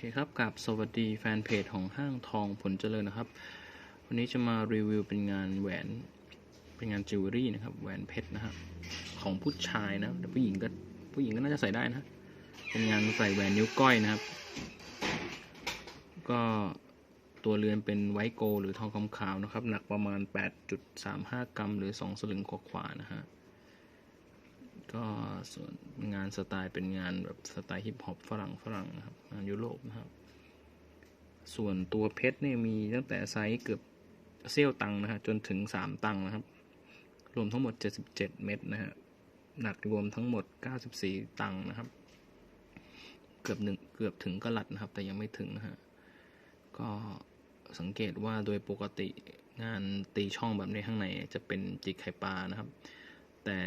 คครับกับสวัสดีแฟนเพจของห้างทองผลเจริญนะครับ วันนี้จะมารีวิวเป็นงานแหวนเป็นงานจิวเวลรี่นะครับ แหวนเพชรนะครับของผู้ชายนะแต่ผู้หญิงก็ผู้หญิงก็น่าจะใส่ได้นะ เป็นงานใส่แหวนนิ้วก้อยนะครับ ก็ตัวเรือนเป็นไวโกลหรือทองคำขาวนะครับ หนักประมาณ 8.35 กรัม หรือ 2 สลึงกว่าๆนะฮะ ก็ส่วนงานสไตล์เป็นงานแบบสไตล์ฮิปฮอปฝรั่งฝรั่งนะครับ งานยุโรปนะครับ ส่วนตัวเพชรเนี่ยมีตั้งแต่ไซส์เกือบเซี่ยวตังค์นะฮะ จนถึง 3 ตังค์นะครับ รวมทั้งหมด 77 เม็ดนะฮะ หนักรวมทั้งหมด 94 ตังค์นะครับ เกือบหนึ่งเกือบถึงกลัดนะครับ แต่ยังไม่ถึงนะฮะก็สังเกตว่าโดยปกติงานตีช่องแบบนี้ข้างในจะเป็นจิกไข่ปลานะครับ แต่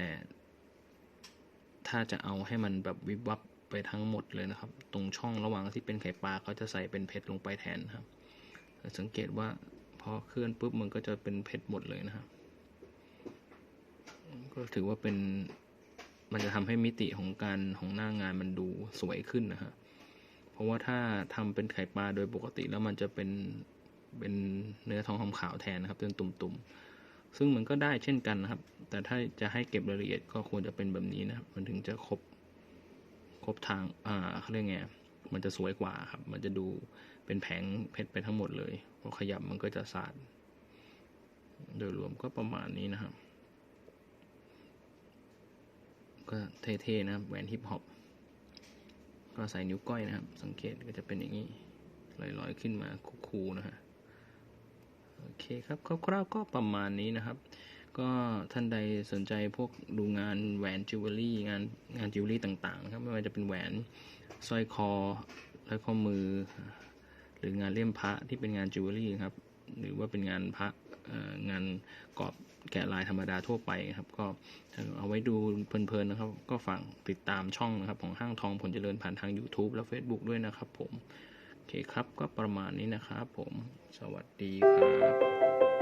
ถ้าจะเอาให้มันแบบวิบวับไปทั้งหมดเลยนะครับ ตรงช่องระหว่างที่เป็นไข่ปลาเขาจะใส่เป็นเพชรลงไปแทนนะครับ สังเกตว่าพอเคลื่อนปุ๊บมันก็จะเป็นเพชรหมดเลยนะครับก็ถือว่าเป็น มันจะทำให้มิติของการของหน้างานมันดูสวยขึ้นนะฮะ เพราะว่าถ้าทำเป็นไข่ปลาโดยปกติแล้วมันจะเป็นเป็นเนื้อทองคำขาวแทนนะครับเป็นตุ่มๆ ซึ่งมันก็ได้เช่นกันนะครับ แต่ถ้าจะให้เก็บรายละเอียดก็ควรจะเป็นแบบนี้นะครับ มันถึงจะครบครบทางอ่าเขาเรียกไงมันจะสวยกว่าครับ มันจะดูเป็นแผงเพชรไปทั้งหมดเลยพอขยับมันก็จะสาด โดยรวมก็ประมาณนี้นะครับ ก็เท่ๆนะครับแหวนฮิปฮอปก็ใส่นิ้วก้อยนะครับ สังเกตก็จะเป็นอย่างนี้ลอยๆขึ้นมาคูๆนะฮะโอเคครับคร่าวๆก็ประมาณนี้นะครับ ก็ท่านใดสนใจพวกดูงานแหวนจิวเวลรี่งานงานจิวเวลรี่ต่างๆนะครับไม่ว่าจะเป็นแหวนสร้อยคอและข้อมือ หรืองานเลี่ยมพระที่เป็นงานจิวเวลรี่ครับ หรือว่าเป็นงานพระ งานกรอบแกะลายธรรมดาทั่วไปครับ ก็เอาไว้ดูเพลินๆนะครับ ก็ฝากติดตามช่องนะครับ ของห้างทองผลเจริญผ่านทาง YouTube และ Facebook ด้วยนะครับผม โอเคครับก็ประมาณนี้นะครับผม สวัสดีครับ